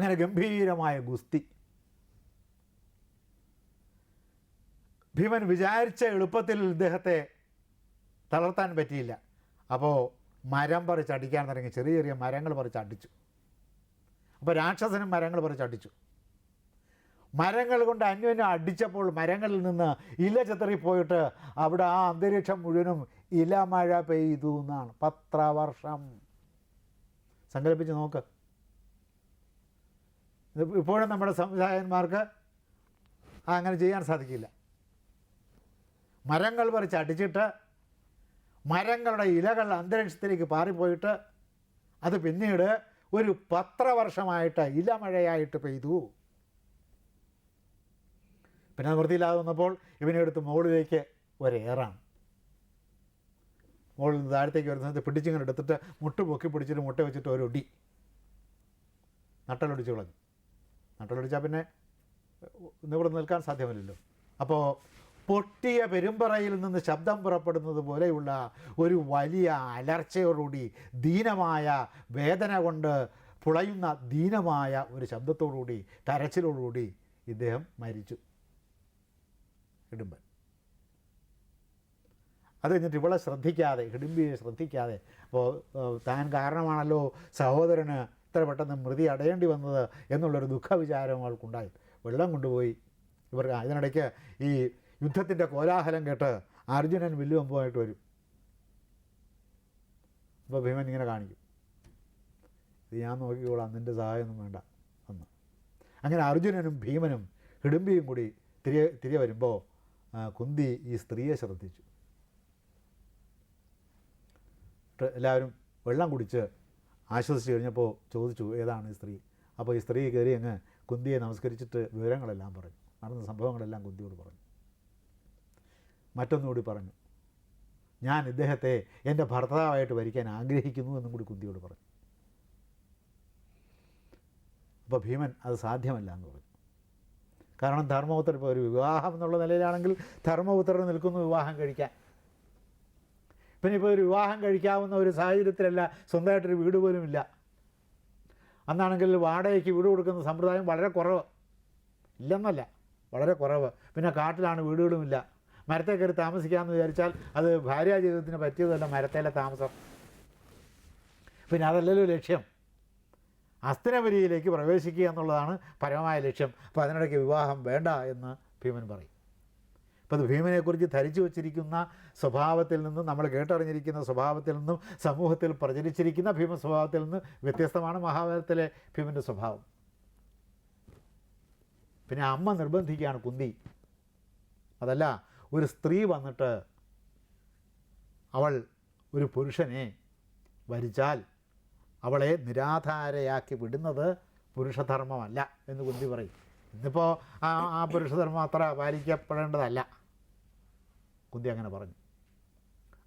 അങ്ങനെ ഗംഭീരമായ ഗുസ്തി. ഭീമൻ വിചാരിച്ച എളുപ്പത്തിൽ ഇദ്ദേഹത്തെ തളർത്താൻ പറ്റിയില്ല. അപ്പോൾ മരം പറിച്ചടിക്കാൻ തുടങ്ങി. ചെറിയ ചെറിയ മരങ്ങൾ പറിച്ചടിച്ചു അപ്പോൾ രാക്ഷസനും മരങ്ങൾ പറിച്ചടിച്ചു മരങ്ങൾ കൊണ്ട് അന്യോന്യം അടിച്ചപ്പോൾ മരങ്ങളിൽ നിന്ന് ഇല ചെത്തറിപ്പോയിട്ട് അവിടെ ആ അന്തരീക്ഷം മുഴുവനും ഇല മഴ പെയ്തു എന്നാണ്. പത്രവർഷം സങ്കല്പിച്ച് നോക്ക്. ഇപ്പോഴും നമ്മുടെ സംവിധായകന്മാർക്ക് അങ്ങനെ ചെയ്യാൻ സാധിക്കില്ല. മരങ്ങൾ പറിച്ച് അടിച്ചിട്ട് മരങ്ങളുടെ ഇലകൾ അന്തരീക്ഷത്തിലേക്ക് പാറിപ്പോയിട്ട് അത് പിന്നീട് ഒരു പത്രവർഷമായിട്ട് ഇലമഴയായിട്ട് പെയ്തു. പിന്നെ വൃത്തിയില്ലാതെ വന്നപ്പോൾ ഇവനെ എടുത്ത് മുകളിലേക്ക് ഒരേറാണ് മുകളിൽ നിന്ന് താഴത്തേക്ക് വരുന്ന പിടിച്ചിങ്ങനെ എടുത്തിട്ട് മുട്ട് പൊക്കി പിടിച്ചിട്ട് മുട്ട വെച്ചിട്ട് ഒരു ഒടി നട്ടലൊടിച്ച് കളഞ്ഞു. നട്ടലൊടിച്ചാൽ പിന്നെ നിവിടെ നിൽക്കാൻ സാധ്യമല്ലല്ലോ. അപ്പോൾ പൊട്ടിയ പെരുമ്പറയിൽ നിന്ന് ശബ്ദം പുറപ്പെടുന്നത് പോലെയുള്ള ഒരു വലിയ അലർച്ചയോടുകൂടി ദീനമായ വേദന കൊണ്ട് പുളയുന്ന ദീനമായ ഒരു ശബ്ദത്തോടുകൂടി കരച്ചിലോടുകൂടി ഇദ്ദേഹം മരിച്ചു. ഇടുമ്പൻ. അത് കഴിഞ്ഞിട്ട് ഇവളെ ശ്രദ്ധിക്കാതെ ഹിഡിമ്പിയെ ശ്രദ്ധിക്കാതെ അപ്പോൾ താൻ കാരണമാണല്ലോ സഹോദരന് ഇത്ര പെട്ടെന്ന് മൃതി അടയേണ്ടി വന്നത് എന്നുള്ളൊരു ദുഃഖവിചാരം അവൾക്കുണ്ടായി വെള്ളം കൊണ്ടുപോയി. ഇവർ ഇതിനിടയ്ക്ക് ഈ യുദ്ധത്തിന്റെ കോലാഹലം കേട്ട് അർജുനൻ വില്ലുവമ്പുമായിട്ട് വരും. അപ്പോൾ ഭീമൻ ഇങ്ങനെ കാണിക്കും. ഇത് ഞാൻ നോക്കിക്കോളാം നിന്റെ സഹായമൊന്നും വേണ്ട എന്ന്. അങ്ങനെ അർജുനനും ഭീമനും ഹിടുമ്പിയും കൂടി തിരികെ തിരികെ വരുമ്പോൾ കുന്തി ഈ സ്ത്രീയെ ശ്രദ്ധിച്ചു. എല്ലാവരും വെള്ളം കുടിച്ച് ആശ്വസിച്ച് കഴിഞ്ഞപ്പോൾ ചോദിച്ചു ഏതാണ് ഈ സ്ത്രീ? അപ്പോൾ ഈ സ്ത്രീ കയറി അങ്ങ് കുന്തിയെ നമസ്കരിച്ചിട്ട് വിവരങ്ങളെല്ലാം പറഞ്ഞു. നടന്ന സംഭവങ്ങളെല്ലാം കുന്തിയോട് പറഞ്ഞു. മറ്റൊന്നുകൂടി പറഞ്ഞു. ഞാൻ ഇദ്ദേഹത്തെ എന്റെ ഭർത്താവായിട്ട് വരിക്കാൻ ആഗ്രഹിക്കുന്നു എന്നും കൂടി കുന്തിയോട് പറഞ്ഞു. അപ്പോൾ ഭീമൻ അത് സാധ്യമല്ല എന്ന് പറഞ്ഞു. കാരണം ധർമ്മപുത്രൻ ഇപ്പോൾ ഒരു വിവാഹം എന്നുള്ള നിലയിലാണെങ്കിൽ ധർമ്മപുത്രർ നിൽക്കുന്നു വിവാഹം കഴിക്കാൻ. പിന്നെ ഇപ്പോൾ ഒരു വിവാഹം കഴിക്കാവുന്ന ഒരു സാഹചര്യത്തിലല്ല സ്വന്തമായിട്ടൊരു വീട് പോലും ഇല്ല. അന്നാണെങ്കിൽ വാടകയ്ക്ക് വീട് കൊടുക്കുന്ന സമ്പ്രദായം വളരെ കുറവ്. ഇല്ലെന്നല്ല വളരെ കുറവ്. പിന്നെ കാട്ടിലാണ് വീടുകളുമില്ല മരത്തെ കയറി താമസിക്കാമെന്ന് വിചാരിച്ചാൽ അത് ഭാര്യ ജീവിതത്തിന് പറ്റിയതല്ല മരത്തേലെ താമസം. പിന്നെ അതല്ലല്ലോ ലക്ഷ്യം. അസ്ഥിരപരിയിലേക്ക് പ്രവേശിക്കുക എന്നുള്ളതാണ് പരമമായ ലക്ഷ്യം. അപ്പോൾ അതിനിടയ്ക്ക് വിവാഹം വേണ്ട എന്ന് ഭീമൻ പറയും. അപ്പോൾ അത് ഭീമനെക്കുറിച്ച് ധരിച്ചു വച്ചിരിക്കുന്ന സ്വഭാവത്തിൽ നിന്നും നമ്മൾ കേട്ടറിഞ്ഞിരിക്കുന്ന സ്വഭാവത്തിൽ നിന്നും സമൂഹത്തിൽ പ്രചരിച്ചിരിക്കുന്ന ഭീമ സ്വഭാവത്തിൽ നിന്ന് വ്യത്യസ്തമാണ് മഹാഭാരതത്തിലെ ഭീമന്റെ സ്വഭാവം. പിന്നെ അമ്മ നിർബന്ധിക്കുകയാണ് കുന്തി. അതല്ല ഒരു സ്ത്രീ വന്നിട്ട് അവൾ ഒരു പുരുഷനെ വരിച്ചാൽ അവളെ നിരാധാരയാക്കി വിടുന്നത് പുരുഷധർമ്മമല്ല എന്ന് കുന്തി പറയും. ഇന്നിപ്പോൾ ആ ആ പുരുഷധർമ്മം അത്ര പാലിക്കപ്പെടേണ്ടതല്ല. കുന്തി അങ്ങനെ പറഞ്ഞു.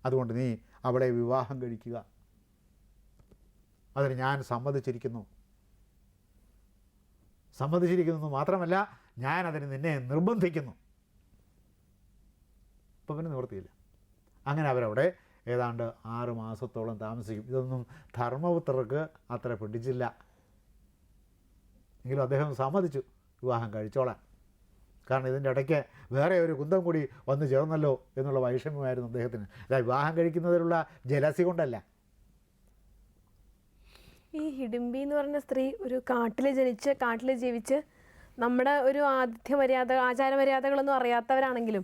അതുകൊണ്ട് നീ അവളെ വിവാഹം കഴിക്കുക. അതിന് ഞാൻ സമ്മതിച്ചിരിക്കുന്നു. സമ്മതിച്ചിരിക്കുന്നു മാത്രമല്ല ഞാൻ അതിന് നിന്നെ നിർബന്ധിക്കുന്നു. ഇപ്പം പിന്നെ നിവൃത്തിയില്ല. അങ്ങനെ അവരവിടെ ഏതാണ്ട് ആറ് മാസത്തോളം താമസിക്കും. ഇതൊന്നും ധർമ്മപുത്രർക്ക് അത്ര പിടിച്ചില്ല. എങ്കിലും അദ്ദേഹം സമ്മതിച്ചു. വിവാഹം കഴിച്ചോളാൻ. കാരണം ഇതിന്റെ ഇടയ്ക്ക് വേറെ ഒരു കുന്തം കൂടി വന്നു ചേർന്നല്ലോ എന്നുള്ള വൈഷമ്യമായിരുന്നു അദ്ദേഹത്തിന്. അല്ല വിവാഹം കഴിക്കുന്നതിലുള്ള ജലസി കൊണ്ടല്ല. ഈ ഹിഡിംബി എന്ന് പറഞ്ഞ സ്ത്രീ ഒരു കാട്ടിൽ ജനിച്ച് കാട്ടിൽ ജീവിച്ച് നമ്മുടെ ഒരു ആതിഥ്യ മര്യാദ ആചാര മര്യാദകളൊന്നും അറിയാത്തവരാണെങ്കിലും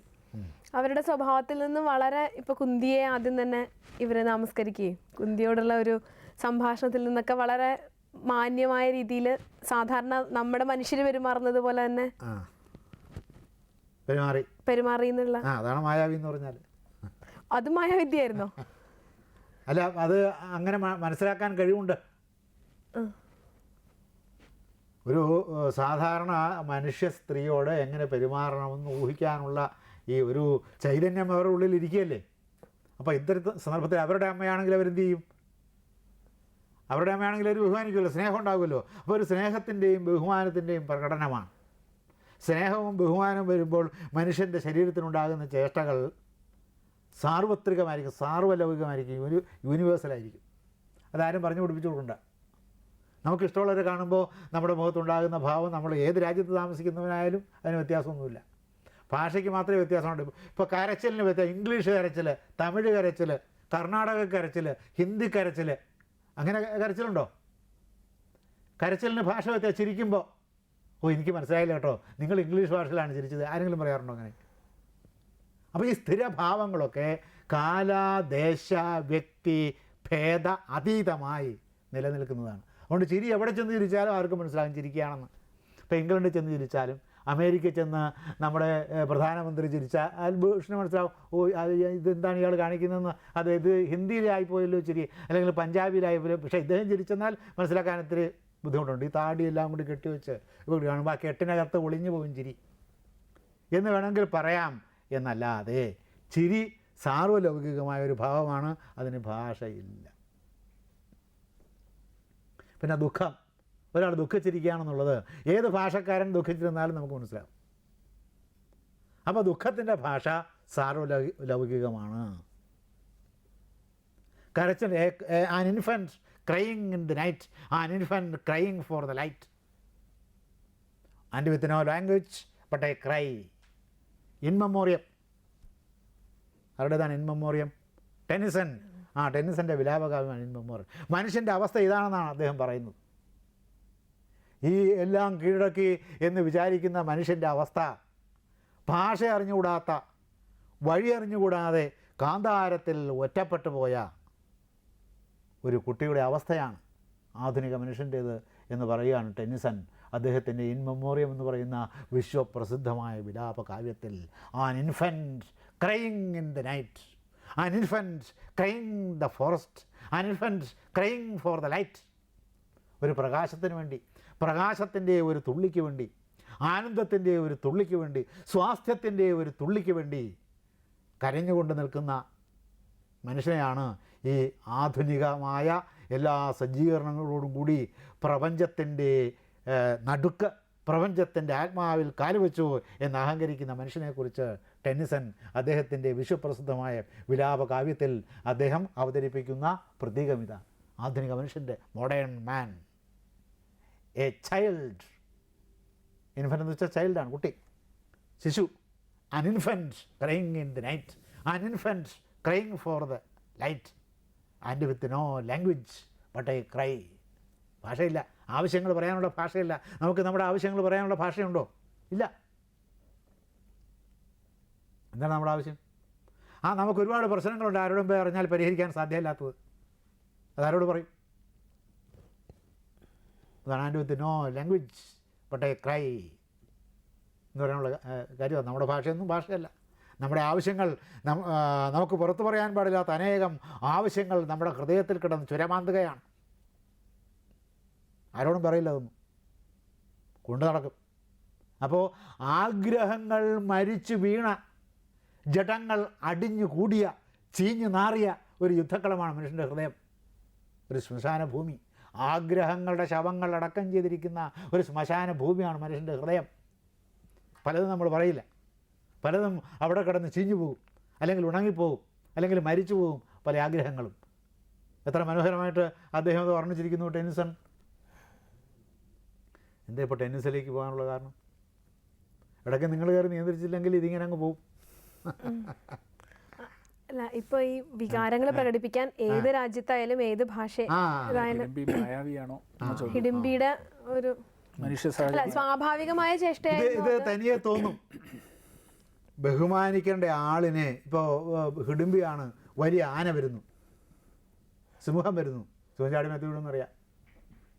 അവരുടെ സ്വഭാവത്തിൽ നിന്ന് വളരെ ഇപ്പൊ കുന്തിയെ ആദ്യം തന്നെ ഇവരെ നമസ്കരിക്കുകയും കുന്തിയോടുള്ള ഒരു സംഭാഷണത്തിൽ നിന്നൊക്കെ വളരെ മാന്യമായ രീതിയിൽ സാധാരണ നമ്മുടെ മനുഷ്യർ പെരുമാറുന്നത് പോലെ തന്നെ പെരുമാറി. പെരുമാറി എന്നുള്ള? ആ അതാണ് മായാവി എന്ന് പറഞ്ഞാൽ അത് മായാവിദ്യയായിരുന്നോ? അല്ല അത് അങ്ങനെ മനസ്സിലാക്കാൻ കഴിവുണ്ട്. ഒരു സാധാരണ മനുഷ്യ സ്ത്രീയോട് എങ്ങനെ പെരുമാറണമെന്ന് ഊഹിക്കാനുള്ള ഈ ഒരു ചൈതന്യം അവരുടെ ഉള്ളിൽ ഇരിക്കുകയല്ലേ? അപ്പോൾ ഇത്തരത്തിൽ സന്ദർഭത്തിൽ അവരുടെ അമ്മയാണെങ്കിൽ അവരെന്ത് ചെയ്യും? അവരുടെ അമ്മയാണെങ്കിൽ അവർ ബഹുമാനിക്കുമല്ലോ സ്നേഹം ഉണ്ടാകുമല്ലോ അപ്പോൾ ഒരു സ്നേഹത്തിന്റെയും ബഹുമാനത്തിന്റെയും പ്രകടനമാണ്. സ്നേഹവും ബഹുമാനവും വരുമ്പോൾ മനുഷ്യന്റെ ശരീരത്തിനുണ്ടാകുന്ന ചേഷ്ടകൾ സാർവത്രികമായിരിക്കും സാർവലൗകികമായിരിക്കും ഒരു യൂണിവേഴ്സലായിരിക്കും അതാരും പറഞ്ഞു പഠിപ്പിച്ചു കൊടുക്കണ്ട നമുക്ക് ഇഷ്ടമുള്ളവരെ കാണുമ്പോൾ നമ്മുടെ മുഖത്തുണ്ടാകുന്ന ഭാവം നമ്മൾ ഏത് രാജ്യത്ത് താമസിക്കുന്നവനായാലും അതിന് വ്യത്യാസമൊന്നുമില്ല. ഭാഷയ്ക്ക് മാത്രമേ വ്യത്യാസമുണ്ട്. ഇപ്പോൾ കരച്ചിലിന് വ്യത്യാസം ഇംഗ്ലീഷ് കരച്ചിൽ തമിഴ് കരച്ചിൽ കർണാടക കരച്ചിൽ ഹിന്ദി കരച്ചിൽ അങ്ങനെ കരച്ചിലുണ്ടോ? കരച്ചിലിന് ഭാഷ വ്യത്യാസം ചിരിക്കുമ്പോൾ ഓ എനിക്ക് മനസ്സിലായില്ല കേട്ടോ. നിങ്ങൾ ഇംഗ്ലീഷ് ഭാഷയിലാണ് ചിരിച്ചത്. ആരെങ്കിലും പറയാറുണ്ടോ അങ്ങനെ? അപ്പോൾ ഈ സ്ഥിരഭാവങ്ങളൊക്കെ കാല ദേശ വ്യക്തി ഭേദ അതീതമായി നിലനിൽക്കുന്നതാണ്. അതുകൊണ്ട് ചിരി എവിടെ ചെന്ന് ചിരിച്ചാലും ആർക്കും മനസ്സിലാകും ചിരിക്കുകയാണെന്ന്. ഇപ്പോൾ ഇംഗ്ലണ്ടിൽ ചെന്ന് ചിരിച്ചാലും അമേരിക്കയിൽ ചെന്ന് നമ്മുടെ പ്രധാനമന്ത്രി ചിരിച്ചാൽ ഭൂഷണ മനസ്സിലാവും. ഓ അത് ഇതെന്താണ് ഇയാൾ കാണിക്കുന്നതെന്ന്? അത് ഇത് ഹിന്ദിയിലായിപ്പോയല്ലോ ചിരി. അല്ലെങ്കിൽ പഞ്ചാബിയിലായിപ്പോയോ പക്ഷേ ഇദ്ദേഹം ചിരിച്ചെന്നാൽ മനസ്സിലാക്കാൻ ഇത്തിരി ബുദ്ധിമുട്ടുണ്ട്. ഈ താടിയെല്ലാം കൂടി കെട്ടിവെച്ച് ഇവിടെ കാണുമ്പോൾ ആ കെട്ടിനകത്ത് ഒളിഞ്ഞു പോകും ചിരി. എന്ന് വേണമെങ്കിൽ പറയാം. എന്നല്ലാതെ ചിരി സാർവലൗകികമായ ഒരു ഭാവമാണ്. അതിന് ഭാഷയില്ല. പിന്നെ ദുഃഖം. ഒരാൾ ദുഃഖിച്ചിരിക്കുകയാണെന്നുള്ളത് ഏത് ഭാഷക്കാരൻ ദുഃഖിച്ചിരുന്നാലും നമുക്ക് മനസ്സിലാവും. അപ്പോൾ ദുഃഖത്തിന്റെ ഭാഷ സാർവലൗകികമാണ്. ലൗകികമാണ് കരച്ചിൽ an infant crying in the night an infant crying for the light and with no language but I cry in memoriam ആരുടേതാണ് ഇൻ മെമ്മോറിയം ടെന്നിസൺ ആ ടെന്നിസന്റെ വിലാപകാവ്യമാണ് ഇൻ മെമ്മോറിയം മനുഷ്യന്റെ അവസ്ഥ ഇതാണെന്നാണ് അദ്ദേഹം പറയുന്നത്. ഈ എല്ലാം കീഴടക്കി എന്ന് വിചാരിക്കുന്ന മനുഷ്യന്റെ അവസ്ഥ. ഭാഷ അറിഞ്ഞുകൂടാത്ത വഴി അറിഞ്ഞുകൂടാതെ കാന്താരത്തിൽ ഒറ്റപ്പെട്ടു പോയ ഒരു കുട്ടിയുടെ അവസ്ഥയാണ് ആധുനിക മനുഷ്യന്റേത് എന്ന് പറയുകയാണ് ടെന്നിസൺ അദ്ദേഹത്തിന്റെ ഇൻ മെമ്മോറിയം എന്ന് പറയുന്ന വിശ്വപ്രസിദ്ധമായ വിലാപ കാവ്യത്തിൽ an infant crying in the night an infant crying the forest an infant crying for the light ഒരു പ്രകാശത്തിന് വേണ്ടി പ്രകാശത്തിന്റെ ഒരു തുള്ളിക്ക് വേണ്ടി ആനന്ദത്തിന്റെ ഒരു തുള്ളിക്ക് വേണ്ടി സ്വാസ്ഥ്യത്തിന്റെ ഒരു തുള്ളിക്ക് വേണ്ടി കരഞ്ഞുകൊണ്ട് നിൽക്കുന്ന മനുഷ്യനെയാണ് ഈ ആധുനികമായ എല്ലാ സജ്ജീകരണങ്ങളോടും കൂടി പ്രപഞ്ചത്തിന്റെ നടുക്ക് പ്രപഞ്ചത്തിന്റെ ആത്മാവിൽ കാലുവെച്ചു എന്ന് അഹങ്കരിക്കുന്ന മനുഷ്യനെക്കുറിച്ച് ടെന്നിസൺ അദ്ദേഹത്തിന്റെ വിശ്വപ്രസിദ്ധമായ വിലാപ കാവ്യത്തിൽ അദ്ദേഹം അവതരിപ്പിക്കുന്ന പ്രതീകമിത ആധുനിക മനുഷ്യന്റെ modern man a child infant എന്ന് വെച്ചാൽ ചൈൽഡാണ് കുട്ടി. ശിശു. An infant crying in the night an infant crying for the light and with no language but I cry. ഭാഷയില്ല. ആവശ്യങ്ങൾ പറയാനുള്ള ഭാഷയില്ല. നമുക്ക് നമ്മുടെ ആവശ്യങ്ങൾ പറയാനുള്ള ഭാഷയുണ്ടോ? ഇല്ല. എന്താണ് നമ്മുടെ ആവശ്യം? ആ നമുക്ക് ഒരുപാട് പ്രശ്നങ്ങളുണ്ട്. ആരോടും പോയി അറിഞ്ഞാൽ പരിഹരിക്കാൻ സാധ്യമല്ലാത്തത് അതാരോട് പറയും? അതാണ് and with no language but I cry എന്ന് പറയാനുള്ള കാര്യമാണ് നമ്മുടെ ഭാഷയൊന്നും ഭാഷയല്ല. നമ്മുടെ ആവശ്യങ്ങൾ നമുക്ക് പുറത്തു പറയാൻ പാടില്ലാത്ത അനേകം ആവശ്യങ്ങൾ നമ്മുടെ ഹൃദയത്തിൽ കിടന്ന് ചുരമാന്തുകയാണ്. ആരോടും പറയില്ല അതൊന്നും. കൊണ്ടു നടക്കും. അപ്പോൾ ആഗ്രഹങ്ങൾ മരിച്ചു വീണ ജഡങ്ങൾ അടിഞ്ഞു കൂടിയ ചീഞ്ഞു നാറിയ ഒരു യുദ്ധക്കളമാണ് മനുഷ്യന്റെ ഹൃദയം. ഒരു ശ്മശാന ഭൂമി. ആഗ്രഹങ്ങളുടെ ശവങ്ങൾ അടക്കം ചെയ്തിരിക്കുന്ന ഒരു ശ്മശാന ഭൂമിയാണ് മനുഷ്യന്റെ ഹൃദയം. പലതും നമ്മൾ പറയില്ല. പലതും അവിടെ കിടന്ന് ചീഞ്ഞു പോകും. അല്ലെങ്കിൽ ഉണങ്ങിപ്പോകും. അല്ലെങ്കിൽ മരിച്ചു പോകും. പല ആഗ്രഹങ്ങളും. എത്ര മനോഹരമായിട്ട് അദ്ദേഹം അത് വർണിച്ചിരിക്കുന്നു ടെന്നിസൺ. എന്താ ഇപ്പോൾ ടെന്നീസിലേക്ക് പോകാനുള്ള കാരണം? ഇടയ്ക്ക് നിങ്ങൾ കയറി നിയന്ത്രിച്ചില്ലെങ്കിൽ ഇതിങ്ങനെ അങ്ങ് പോകും അല്ല ഇപ്പൊ ഈ വികാരങ്ങൾ പ്രകടിപ്പിക്കാൻ ഏത് രാജ്യത്തായാലും ഏത് ഭാഷ ഹിഡിംബിയുടെ ഒരു സ്വാഭാവികമായ ചേഷ്ടയായി ഇത് തനിയെ തോന്നും. ബഹുമാനിക്കേണ്ട ആളിനെ ഇപ്പോൾ ഹിഡുംബിയാണ് വലിയ ആന വരുന്നു. സിംഹം വരുന്നു. സിംഹം ചാടി മെത്തി അറിയാം.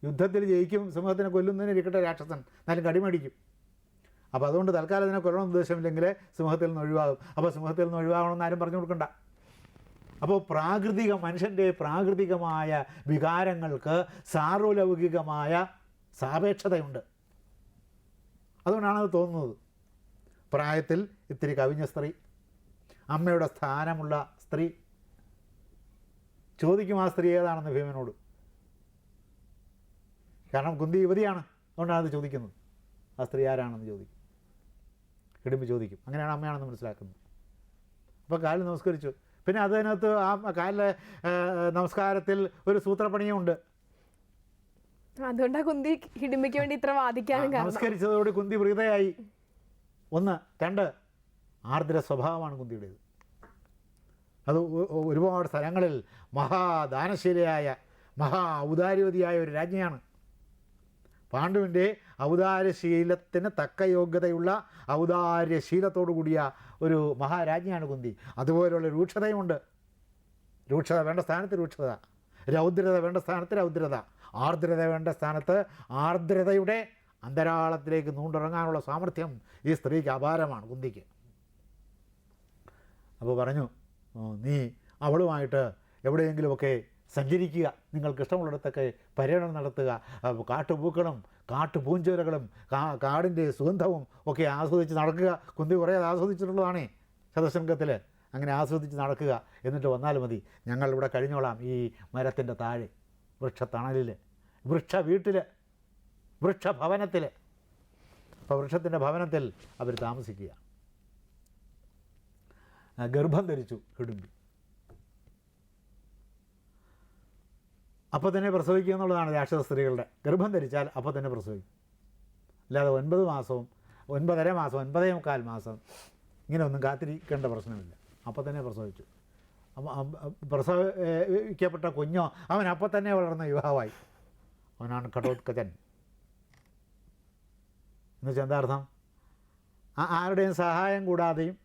യുദ്ധത്തിൽ ജയിക്കും സിംഹത്തിനെ കൊല്ലുന്നതിന് ഇരിക്കട്ടെ രാക്ഷസൻ. എന്നാലും കടിമടിക്കും. അപ്പോൾ അതുകൊണ്ട് തൽക്കാലം അതിനെ കൊല്ലണം ഉദ്ദേശമില്ലെങ്കിൽ സിംഹത്തിൽ നിന്ന് ഒഴിവാകും. അപ്പോൾ സിംഹത്തിൽ നിന്ന് ഒഴിവാകണമെന്ന് ആരും പറഞ്ഞു കൊടുക്കണ്ട. അപ്പോൾ പ്രാകൃതിക മനുഷ്യന്റെ പ്രാകൃതികമായ വികാരങ്ങൾക്ക് സാർവലൗകികമായ സാപേക്ഷതയുണ്ട്. അതുകൊണ്ടാണ് അത് തോന്നുന്നത്. പ്രായത്തിൽ ഇത്തിരി കവിഞ്ഞ സ്ത്രീ. അമ്മയുടെ സ്ഥാനമുള്ള സ്ത്രീ. ചോദിക്കും ആ സ്ത്രീ ഏതാണെന്ന് ഭീമനോട്. കാരണം കുന്തി യുവതിയാണ്. അതുകൊണ്ടാണ് അത് ചോദിക്കുന്നത്. ആ സ്ത്രീ ആരാണെന്ന് ചോദിക്കും. ഇടുമ്പ് ചോദിക്കും. അങ്ങനെയാണ് അമ്മയാണെന്ന് മനസ്സിലാക്കുന്നത്. അപ്പോൾ കാലിൽ നമസ്കരിച്ചു. പിന്നെ അതിനകത്ത് ആ കാലിലെ നമസ്കാരത്തിൽ ഒരു സൂത്രപ്പണിയുമുണ്ട്. അതുകൊണ്ടാ കുന്തി ഹിഡിമ്പയ്ക്ക് വേണ്ടി ഇത്ര വാദിക്കാനും നമസ്കരിച്ചതോടെ കുന്തി പ്രീതയായി ഒന്ന് രണ്ട് ആർദ്ര സ്വഭാവമാണ് കുന്തിയുടേത്. അത് ഒരുപാട് സ്ഥലങ്ങളിൽ മഹാദാനശീലയായ മഹാ ഔദാര്യവതിയായ ഒരു രാജ്ഞിയാണ്. പാണ്ഡുവിന്റെ ഔദാര്യശീലത്തിന് തക്ക യോഗ്യതയുള്ള ഔദാര്യശീലത്തോടു കൂടിയ ഒരു മഹാരാജ്ഞിയാണ് കുന്തി. അതുപോലെയുള്ള രൂക്ഷതയുമുണ്ട്. രൂക്ഷത വേണ്ട സ്ഥാനത്ത് രൂക്ഷത. രൗദ്രത വേണ്ട സ്ഥാനത്ത് രൗദ്രത. ആർദ്രത വേണ്ട സ്ഥാനത്ത് ആർദ്രതയുടെ അന്തരാളത്തിലേക്ക് നൂണ്ടിറങ്ങാനുള്ള സാമർഥ്യം ഈ സ്ത്രീക്ക് അപാരമാണ് കുന്തിക്ക്. അപ്പോൾ പറഞ്ഞു "ഓ, നീ അവളുമായിട്ട് എവിടെയെങ്കിലുമൊക്കെ സഞ്ചരിക്കുക. നിങ്ങൾക്ക് ഇഷ്ടമുള്ളിടത്തൊക്കെ പര്യടനം നടത്തുക. കാട്ടുപൂക്കളും കാട്ടുപൂഞ്ചോലകളും കാ കാടിന്റെ സുഗന്ധവും ഒക്കെ ആസ്വദിച്ച് നടക്കുക. കുന്തി കുറേ ആസ്വദിച്ചിട്ടുള്ളതാണേ ശതശൃംഗത്തിൽ അങ്ങനെ ആസ്വദിച്ച് നടക്കുക. എന്നിട്ട് വന്നാൽ മതി. ഞങ്ങൾ ഇവിടെ കഴിഞ്ഞോളാം ഈ മരത്തിന്റെ താഴെ വൃക്ഷത്തണലിൽ വൃക്ഷ വീട്ടിൽ വൃക്ഷഭവനത്തിൽ അപ്പോൾ വൃക്ഷത്തിന്റെ ഭവനത്തിൽ അവർ താമസിക്കുക. ഗർഭം ധരിച്ചു ഹിഡുമ്പി അപ്പോൾ തന്നെ പ്രസവിക്കുക എന്നുള്ളതാണ് രാക്ഷസ സ്ത്രീകളുടെ ഗർഭം ധരിച്ചാൽ അപ്പോൾ തന്നെ പ്രസവിക്കും. അല്ലാതെ ഒൻപത് മാസവും ഒൻപതര മാസം ഒൻപതേ മുക്കാൽ മാസം ഇങ്ങനെ ഒന്നും കാത്തിരിക്കേണ്ട പ്രശ്നമില്ല. അപ്പോൾ തന്നെ പ്രസവിച്ചു. അപ്പൊ പ്രസവിക്കപ്പെട്ട കുഞ്ഞോ അവൻ അപ്പോൾ തന്നെ വളർന്ന യുവാവായി. അവനാണ് കടോത്കജൻ എന്ന് വെച്ചാൽ എന്താ അർത്ഥം? ആരുടെയും സഹായം കൂടാതെയും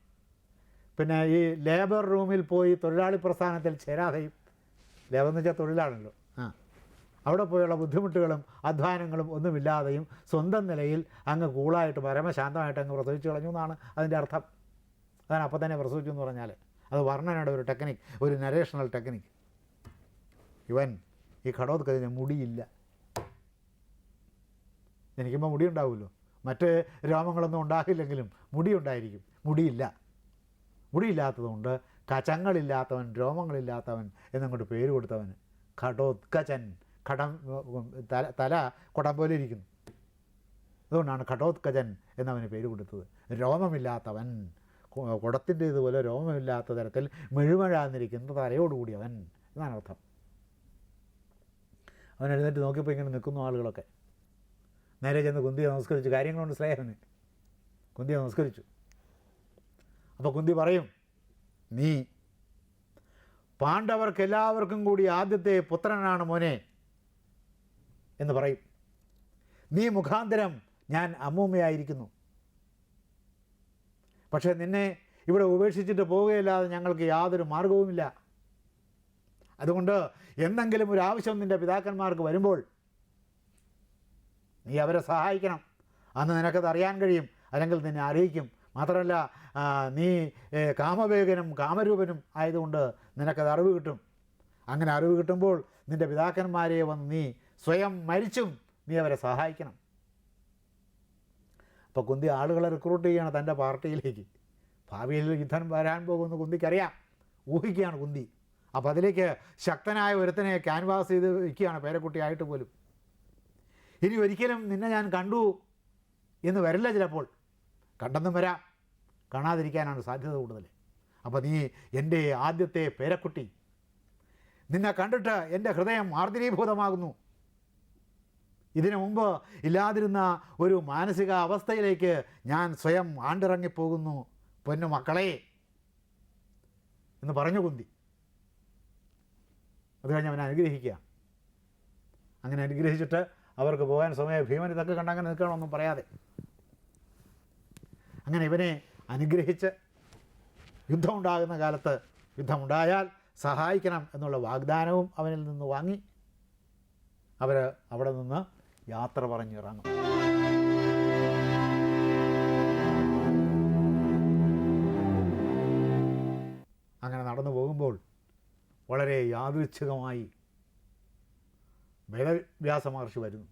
പിന്നെ ഈ ലേബർ റൂമിൽ പോയി തൊഴിലാളി പ്രസ്ഥാനത്തിൽ ചേരാതെയും ലേബർ എന്ന് വെച്ചാൽ തൊഴിലാണല്ലോ ആ. അവിടെ പോയുള്ള ബുദ്ധിമുട്ടുകളും അധ്വാനങ്ങളും ഒന്നുമില്ലാതെയും സ്വന്തം നിലയിൽ അങ്ങ് കൂളായിട്ട് പരമശാന്തമായിട്ട് അങ്ങ് പ്രസവിച്ചു കളഞ്ഞു എന്നാണ് അതിന്റെ അർത്ഥം. അതാണ് അപ്പം തന്നെ പ്രസവിച്ചു എന്ന് പറഞ്ഞാൽ അത് വർണനയുടെ ഒരു ടെക്നിക് ഒരു നരേഷണൽ ടെക്നിക്. ഇവൻ ഈ ഘടോത്കതിന് മുടിയില്ല. ജനിക്കുമ്പോൾ മുടി ഉണ്ടാവുമല്ലോ മറ്റ് രോമങ്ങളൊന്നും ഉണ്ടാകില്ലെങ്കിലും മുടിയുണ്ടായിരിക്കും. മുടിയില്ല. മുടിയില്ലാത്തതുകൊണ്ട് കചങ്ങളില്ലാത്തവൻ രോമങ്ങളില്ലാത്തവൻ എന്നങ്ങോട്ട് പേര് കൊടുത്തവന് ഘടോത്കചൻ. ഘടം തല തല കുടം പോലെ ഇരിക്കുന്നു. അതുകൊണ്ടാണ് ഘടോത്കജൻ എന്നവന് പേര് കൊടുത്തത്. രോമമില്ലാത്തവൻ. കുടത്തിന്റെ ഇതുപോലെ രോമമില്ലാത്ത തരത്തിൽ മെഴുമഴാന്നിരിക്കുന്ന തലയോടുകൂടിയവൻ എന്നാണ് അർത്ഥം. അവൻ എഴുന്നേറ്റ് നോക്കിയപ്പോൾ ഇങ്ങനെ നിൽക്കുന്നു ആളുകളൊക്കെ. നേരെ ചെന്ന് കുന്തിയെ നമസ്കരിച്ചു. കാര്യങ്ങളുണ്ട് സ്നേഹന്. കുന്തിയെ നമസ്കരിച്ചു. അപ്പോൾ കുന്തി പറയും നീ പാണ്ഡവർക്ക് എല്ലാവർക്കും കൂടി ആദ്യത്തെ പുത്രനാണ് മോനെ എന്ന് പറയും. നീ മുഖാന്തരം ഞാൻ അമ്മൂമ്മയായിരിക്കുന്നു. പക്ഷേ നിന്നെ ഇവിടെ ഉപേക്ഷിച്ചിട്ട് പോവുകയല്ലാതെ ഞങ്ങൾക്ക് യാതൊരു മാർഗവുമില്ല. അതുകൊണ്ട് എന്തെങ്കിലും ഒരു ആവശ്യം നിന്റെ പിതാക്കന്മാർക്ക് വരുമ്പോൾ നീ അവരെ സഹായിക്കണം. അന്ന് നിനക്കത് അറിയാൻ കഴിയും അല്ലെങ്കിൽ നിന്നെ അറിയിക്കും. മാത്രമല്ല നീ കാമവേഗനും കാമരൂപനും ആയതുകൊണ്ട് നിനക്കത് അറിവ് കിട്ടും. അങ്ങനെ അറിവ് കിട്ടുമ്പോൾ നിന്റെ പിതാക്കന്മാരെ വന്ന് നീ സ്വയം മരിച്ചും നീ അവരെ സഹായിക്കണം. അപ്പോൾ കുന്തി ആളുകളെ റിക്രൂട്ട് ചെയ്യണം തന്റെ പാർട്ടിയിലേക്ക്. ഭാവിയിൽ യുദ്ധം വരാൻ പോകുമെന്ന് കുന്തിക്കറിയാം. ഊഹിക്കുകയാണ് കുന്തി. അപ്പോൾ അതിലേക്ക് ശക്തനായ ഒരുത്തനെ ക്യാൻവാസ് ചെയ്ത് വയ്ക്കുകയാണ് പേരക്കുട്ടിയായിട്ട് പോലും. ഇനി ഒരിക്കലും നിന്നെ ഞാൻ കണ്ടു എന്ന് വരില്ല ചിലപ്പോൾ. കണ്ടെന്നും വരാം. കാണാതിരിക്കാനാണ് സാധ്യത കൂടുതൽ. അപ്പോൾ നീ എന്റെ ആദ്യത്തെ പേരക്കുട്ടി. നിന്നെ കണ്ടിട്ട് എന്റെ ഹൃദയം ആർദ്രീഭൂതമാകുന്നു. ഇതിനു മുമ്പ് ഇല്ലാതിരുന്ന ഒരു മാനസിക അവസ്ഥയിലേക്ക് ഞാൻ സ്വയം ആണ്ടിറങ്ങിപ്പോകുന്നു പൊന്നു മക്കളെ. എന്ന് പറഞ്ഞു കുന്തി. അത് കഴിഞ്ഞ് അവനെ അനുഗ്രഹിക്കുക. അങ്ങനെ അനുഗ്രഹിച്ചിട്ട് അവർക്ക് പോകാൻ സമയം ഭീമൻ ഇതൊക്കെ കണ്ടങ്ങനെ നിൽക്കണമെന്നും പറയാതെ. അങ്ങനെ ഇവനെ അനുഗ്രഹിച്ച് യുദ്ധമുണ്ടാകുന്ന കാലത്ത് യുദ്ധമുണ്ടായാൽ സഹായിക്കണം എന്നുള്ള വാഗ്ദാനവും അവനിൽ നിന്ന് വാങ്ങി അവർ അവിടെ നിന്ന് യാത്ര പറഞ്ഞിറങ്ങും. അങ്ങനെ നടന്നു പോകുമ്പോൾ വളരെ യാദൃച്ഛികമായി വേദവ്യാസ മഹർഷി വരുന്നു.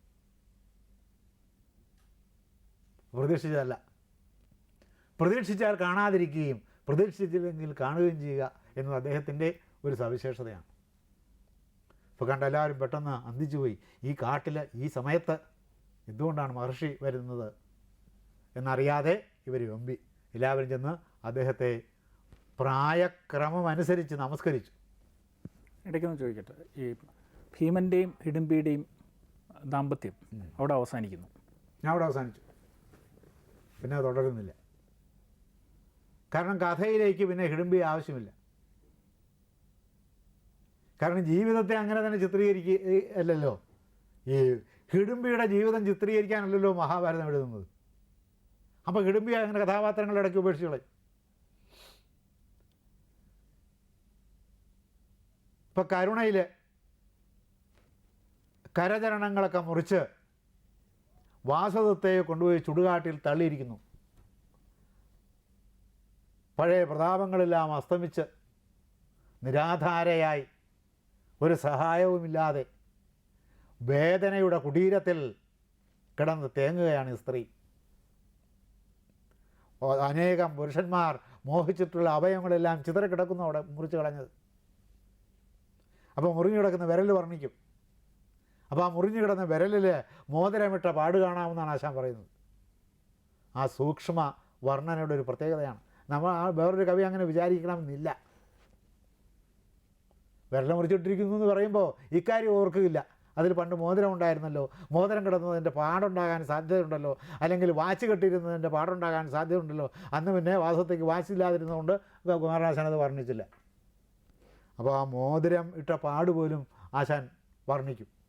പ്രതീക്ഷിച്ചതല്ല. പ്രതീക്ഷിച്ചാൽ കാണാതിരിക്കുകയും പ്രതീക്ഷിച്ചില്ലെങ്കിൽ കാണുകയും ചെയ്യുക എന്നത് അദ്ദേഹത്തിന്റെ ഒരു സവിശേഷതയാണ്. ഇപ്പോൾ കണ്ട എല്ലാവരും പെട്ടെന്ന് അന്തിച്ചു പോയി. ഈ കാട്ടിൽ ഈ സമയത്ത് എന്തുകൊണ്ടാണ് മഹർഷി വരുന്നത് എന്നറിയാതെ ഇവർ വെമ്പി എല്ലാവരും ചെന്ന് അദ്ദേഹത്തെ പ്രായക്രമമനുസരിച്ച് നമസ്കരിച്ചു. ഇടയ്ക്കൊന്ന് ചോദിക്കട്ടെ? ഈ ഭീമന്റെയും ഹിഡുംബിയുടെയും ദാമ്പത്യം അവിടെ അവസാനിക്കുന്നു. ഞാൻ അവിടെ അവസാനിച്ചു. പിന്നെ തുടരുന്നില്ല. കാരണം കഥയിലേക്ക് പിന്നെ ഹിഡുംബി ആവശ്യമില്ല. കാരണം ജീവിതത്തെ അങ്ങനെ തന്നെ ചിത്രീകരിക്കുക അല്ലല്ലോ. ഈ ഹിഡുംബിയുടെ ജീവിതം ചിത്രീകരിക്കാനല്ലല്ലോ മഹാഭാരതം എഴുതുന്നത് അപ്പോൾ ഹിഡുംബി അങ്ങനെ കഥാപാത്രങ്ങളുടെ ഇടയ്ക്ക് ഉപേക്ഷിച്ചു കളയും. ഇപ്പം കരുണയിൽ കരചരണങ്ങളൊക്കെ മുറിച്ച് വാസതത്തെ കൊണ്ടുപോയി ചുടുകാട്ടിൽ തള്ളിയിരിക്കുന്നു. പഴയ പ്രതാപങ്ങളെല്ലാം അസ്തമിച്ച് നിരാധാരയായി ഒരു സഹായവുമില്ലാതെ വേദനയുടെ കുടീരത്തിൽ കിടന്ന് തേങ്ങുകയാണ് ഈ സ്ത്രീ. അനേകം പുരുഷന്മാർ മോഹിച്ചിട്ടുള്ള അവയവങ്ങളെല്ലാം ചിതറിക്കിടക്കുന്നു അവിടെ മുറിച്ച് കളഞ്ഞത്. അപ്പോൾ മുറിഞ്ഞു കിടക്കുന്ന വിരൽ വർണിക്കും. അപ്പോൾ ആ മുറിഞ്ഞു കിടന്ന വിരലിൽ മോതിരമിട്ട പാട് കാണാമെന്നാണ് ആശാൻ പറയുന്നത്. ആ സൂക്ഷ്മ വർണനയുടെ ഒരു പ്രത്യേകതയാണ്. നമ്മൾ ആ വേറൊരു കവി അങ്ങനെ വിചാരിക്കണമെന്നില്ല. വിരൽ മുറിച്ചിട്ടിരിക്കുന്നു എന്ന് പറയുമ്പോൾ ഇക്കാര്യം ഓർക്കുകയില്ല. അതിൽ പണ്ട് മോതിരം ഉണ്ടായിരുന്നല്ലോ. മോതിരം കിടന്നതിന്റെ പാടുണ്ടാകാൻ സാധ്യതയുണ്ടല്ലോ. അല്ലെങ്കിൽ വാച്ച് കെട്ടിയിരുന്നതിന്റെ പാടുണ്ടാകാൻ സാധ്യതയുണ്ടല്ലോ. അന്ന് പിന്നെ വാസത്തേക്ക് വാച്ചില്ലാതിരുന്നതുകൊണ്ട് കുമാരനാശാൻ അത് വർണിച്ചില്ല. അപ്പോൾ ആ മോതിരം ഇട്ട പാട് പോലും ആശാൻ വർണിക്കും.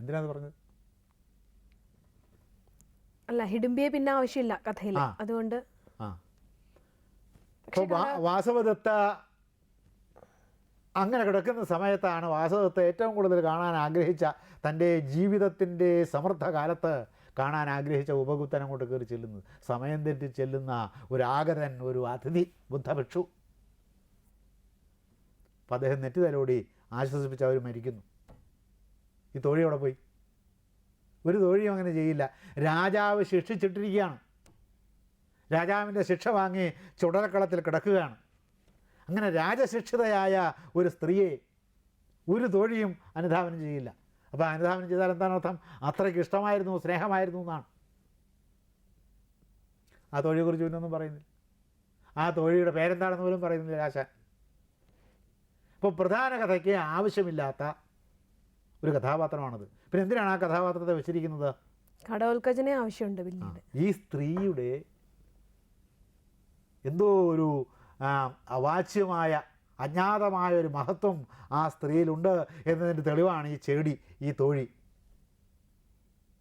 എന്തിനാത് പറഞ്ഞത്? അല്ല ഹിഡുംബിയെ പിന്നെ ആവശ്യമില്ല കഥയിൽ. ആ. അതുകൊണ്ട് ആ. അപ്പോൾ വാസവദത്ത അങ്ങനെ കിടക്കുന്ന സമയത്താണ് വാസവദത്ത ഏറ്റവും കൂടുതൽ കാണാൻ ആഗ്രഹിച്ച തന്റെ ജീവിതത്തിന്റെ സമൃദ്ധ കാലത്ത് കാണാൻ ആഗ്രഹിച്ച ഉപഗുപ്തൻ അങ്ങോട്ട് കയറി ചെല്ലുന്നത്. സമയം തെറ്റി ചെല്ലുന്ന ഒരു ആഗതൻ ഒരു അതിഥി ബുദ്ധഭിക്ഷു. അപ്പം അദ്ദേഹം നെറ്റിതലോടി ആശ്വസിപ്പിച്ച് അവർ മരിക്കുന്നു. ഈ തോഴി അവിടെ പോയി. ഒരു തോഴിയും അങ്ങനെ ചെയ്യില്ല. രാജാവ് ശിക്ഷിച്ചിട്ടിരിക്കുകയാണ്. രാജാവിന്റെ ശിക്ഷ വാങ്ങി ചുടലക്കളത്തിൽ കിടക്കുകയാണ്. അങ്ങനെ രാജശിക്ഷിതയായ ഒരു സ്ത്രീയെ ഒരു തോഴിയും അനുധാവനം ചെയ്യില്ല. അപ്പോൾ അനുധാവനം ചെയ്താൽ എന്താണ് അർത്ഥം? അത്രയ്ക്ക് ഇഷ്ടമായിരുന്നു സ്നേഹമായിരുന്നു എന്നാണ്. ആ തോഴിയെക്കുറിച്ച് പിന്നൊന്നും പറയുന്നില്ല. ആ തോഴിയുടെ പേരെന്താണെന്ന് പോലും പറയുന്നില്ല രാശാൻ അപ്പോൾ പ്രധാന കഥയ്ക്ക് ആവശ്യമില്ലാത്ത ഒരു കഥാപാത്രമാണത്. പിന്നെ എന്തിനാണ് ആ കഥാപാത്രത്തെ വെച്ചിരിക്കുന്നത്? കടവൽക്കജനെ ആവശ്യമുണ്ട് പിന്നീട്. ഈ സ്ത്രീയുടെ എന്തോ ഒരു അവാച്യമായ അജ്ഞാതമായ ഒരു മഹത്വം ആ സ്ത്രീയിലുണ്ട് എന്നതിന്റെ തെളിവാണ് ഈ ചെടി ഈ തോഴി.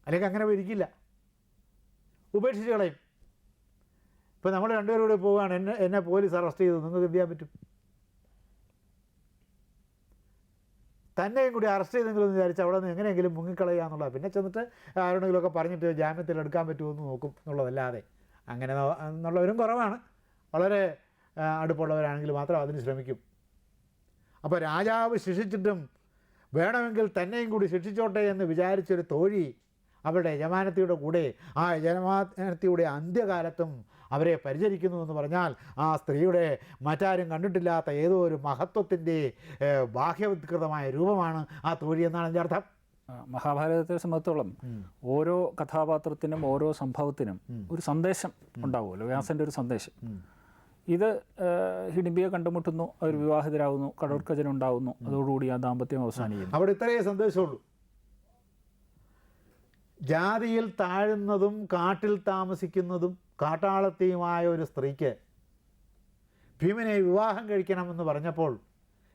അല്ലെങ്കിൽ അങ്ങനെ ഇരിക്കില്ല. ഉപേക്ഷിച്ച് കളയും. ഇപ്പം നമ്മൾ രണ്ടുപേരും കൂടെ പോവുകയാണ്. എന്നെ എന്നെ പോലീസ് അറസ്റ്റ് ചെയ്തു. നിങ്ങൾക്ക് എന്ത് ചെയ്യാൻ പറ്റും? തന്നെയും കൂടി അറസ്റ്റ് ചെയ്തെങ്കിലും എന്ന് വിചാരിച്ച് അവിടെ നിന്ന് എങ്ങനെയെങ്കിലും മുങ്ങിക്കളയുക എന്നുള്ളത് പിന്നെ ചെന്നിട്ട് ആരോടെങ്കിലുമൊക്കെ പറഞ്ഞിട്ട് ജാമ്യത്തിൽ എടുക്കാൻ പറ്റുമോ എന്ന് നോക്കും എന്നുള്ളതല്ലാതെ. അങ്ങനെ എന്നുള്ളവരും കുറവാണ്. വളരെ അടുപ്പുള്ളവരാണെങ്കിൽ മാത്രം അതിന് ശ്രമിക്കും. അപ്പോൾ രാജാവ് ശിക്ഷിച്ചിട്ടും വേണമെങ്കിൽ തന്നെയും കൂടി ശിക്ഷിച്ചോട്ടെ എന്ന് വിചാരിച്ചൊരു തോഴി അവരുടെ യജമാനത്തിയുടെ കൂടെ ആ യജമാനത്തിയുടെ അന്ത്യകാലത്തും അവരെ പരിചരിക്കുന്നു എന്ന് പറഞ്ഞാൽ ആ സ്ത്രീയുടെ മറ്റാരും കണ്ടിട്ടില്ലാത്ത ഏതോ ഒരു മഹത്വത്തിന്റെ ബാഹ്യവത്കൃതമായ രൂപമാണ് ആ തോഴി എന്നാണ് എന്റെ അർത്ഥം. മഹാഭാരതത്തെ സംബന്ധിച്ചോളം ഓരോ കഥാപാത്രത്തിനും ഓരോ സംഭവത്തിനും ഒരു സന്ദേശം ഉണ്ടാവുമല്ലോ വ്യാസന്റെ ഒരു സന്ദേശം. ഇത് ഹിഡിംബിയെ കണ്ടുമുട്ടുന്നു അവർ വിവാഹിതരാകുന്നു കടോർക്കജനം ഉണ്ടാകുന്നു അതോടുകൂടി ആ ദാമ്പത്യം അവസാനിക്കുന്നു. അവിടെ ഇത്രയേ സന്ദേശമുള്ളൂ. ജാതിയിൽ താഴുന്നതും കാട്ടിൽ താമസിക്കുന്നതും കാട്ടാളത്തെയുമായ ഒരു സ്ത്രീക്ക് ഭീമനെ വിവാഹം കഴിക്കണമെന്ന് പറഞ്ഞപ്പോൾ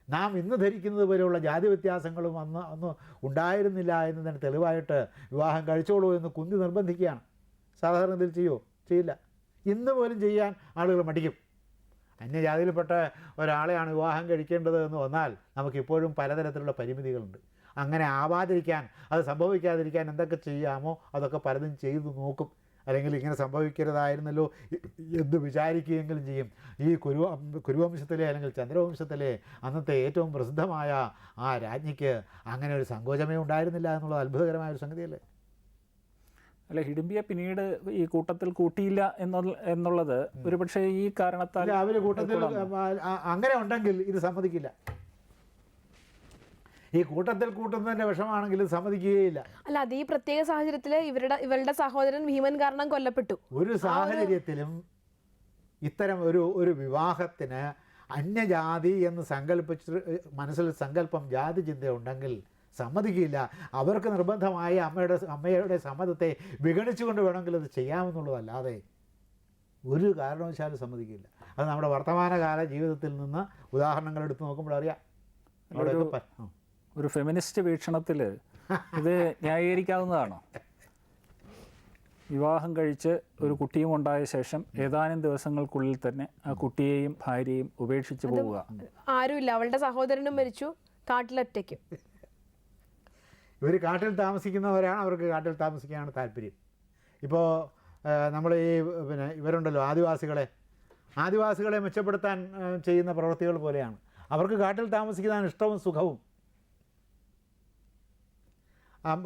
നാം ഇന്ന് ധരിക്കുന്നത് പോലെയുള്ള ജാതി വ്യത്യാസങ്ങളും അന്ന് അന്ന് ഉണ്ടായിരുന്നില്ല എന്നതിന് തെളിവായിട്ട് വിവാഹം കഴിച്ചോളൂ എന്ന് കുന്തി നിർബന്ധിക്കുകയാണ്. സാധാരണ ഇതിൽ ചെയ്യുമോ ചെയ്യില്ല. ഇന്ന് പോലും ചെയ്യാൻ ആളുകൾ മടിക്കും. അന്യജാതിയിൽപ്പെട്ട ഒരാളെയാണ് വിവാഹം കഴിക്കേണ്ടത് എന്ന് വന്നാൽ നമുക്കിപ്പോഴും പലതരത്തിലുള്ള പരിമിതികളുണ്ട്. അങ്ങനെ ആവാതിരിക്കാൻ അത് സംഭവിക്കാതിരിക്കാൻ എന്തൊക്കെ ചെയ്യാമോ അതൊക്കെ പലതും ചെയ്തു നോക്കും. അല്ലെങ്കിൽ ഇങ്ങനെ സംഭവിക്കരുതായിരുന്നല്ലോ എന്ന് വിചാരിക്കുകയെങ്കിലും ചെയ്യും. ഈ കുരു കുരുവംശത്തിലെ അല്ലെങ്കിൽ ചന്ദ്രവംശത്തിലെ അന്നത്തെ ഏറ്റവും പ്രസിദ്ധമായ ആ രാജ്ഞിക്ക് അങ്ങനെ ഒരു സങ്കോചമേ ഉണ്ടായിരുന്നില്ല എന്നുള്ളത് അത്ഭുതകരമായ ഒരു സംഗതിയല്ലേ? അല്ല ഹിഡുമ്പിയെ പിന്നീട് ഈ കൂട്ടത്തിൽ കൂട്ടിയില്ല എന്നുള്ള എന്നുള്ളത് ഒരുപക്ഷെ ഈ കാരണത്താൽ അവർ അവർ കൂട്ടത്തിൽ അങ്ങനെ ഉണ്ടെങ്കിൽ ഇത് സമ്മതിക്കില്ല. ഈ കൂട്ടത്തിൽ കൂട്ടുന്നതിന്റെ വിഷമാണെങ്കിലും സമ്മതിക്കുകയില്ല. അല്ല അത് ഈ പ്രത്യേക സാഹചര്യത്തിൽ ഇവരുടെ ഇവരുടെ സഹോദരൻ ഭീമൻ കാരണം കൊല്ലപ്പെട്ടു. ഒരു സാഹചര്യത്തിലും ഇത്തരം ഒരു ഒരു വിവാഹത്തിന് അന്യജാതി എന്ന് സങ്കല്പിച്ച് മനസ്സിൽ സങ്കല്പം ജാതി ചിന്ത ഉണ്ടെങ്കിൽ സമ്മതിക്കില്ല. അവർക്ക് നിർബന്ധമായി അമ്മയുടെ അമ്മയുടെ സമ്മതത്തെ വിഗണിച്ചുകൊണ്ട് വേണമെങ്കിൽ അത് ചെയ്യാമെന്നുള്ളതല്ലാതെ ഒരു കാരണവശാലും സമ്മതിക്കില്ല. അത് നമ്മുടെ വർത്തമാനകാല ജീവിതത്തിൽ നിന്ന് ഉദാഹരണങ്ങൾ എടുത്ത് നോക്കുമ്പോൾ അറിയാം. ഒരു ഫെമിനിസ്റ്റ് വീക്ഷണത്തിൽ ഇത് ന്യായീകരിക്കാവുന്നതാണോ? വിവാഹം കഴിച്ച് ഒരു കുട്ടിയും ഉണ്ടായ ശേഷം ഏതാനും ദിവസങ്ങൾക്കുള്ളിൽ തന്നെ ആ കുട്ടിയെയും ഭാര്യയെയും ഉപേക്ഷിച്ച് പോവുക. ആരുമില്ല. അവളുടെ സഹോദരനും മരിച്ചു. കാട്ടിലൊറ്റയ്ക്ക്. ഇവർ കാട്ടിൽ താമസിക്കുന്നവരാണ് അവർക്ക് കാട്ടിൽ താമസിക്കാനാണ് താല്പര്യം. ഇപ്പോൾ നമ്മൾ ഈ പിന്നെ ഇവരുണ്ടല്ലോ ആദിവാസികളെ. ആദിവാസികളെ മെച്ചപ്പെടുത്താൻ ചെയ്യുന്ന പ്രവൃത്തികൾ പോലെയാണ്. അവർക്ക് കാട്ടിൽ താമസിക്കുന്നതാണ് ഇഷ്ടവും സുഖവും.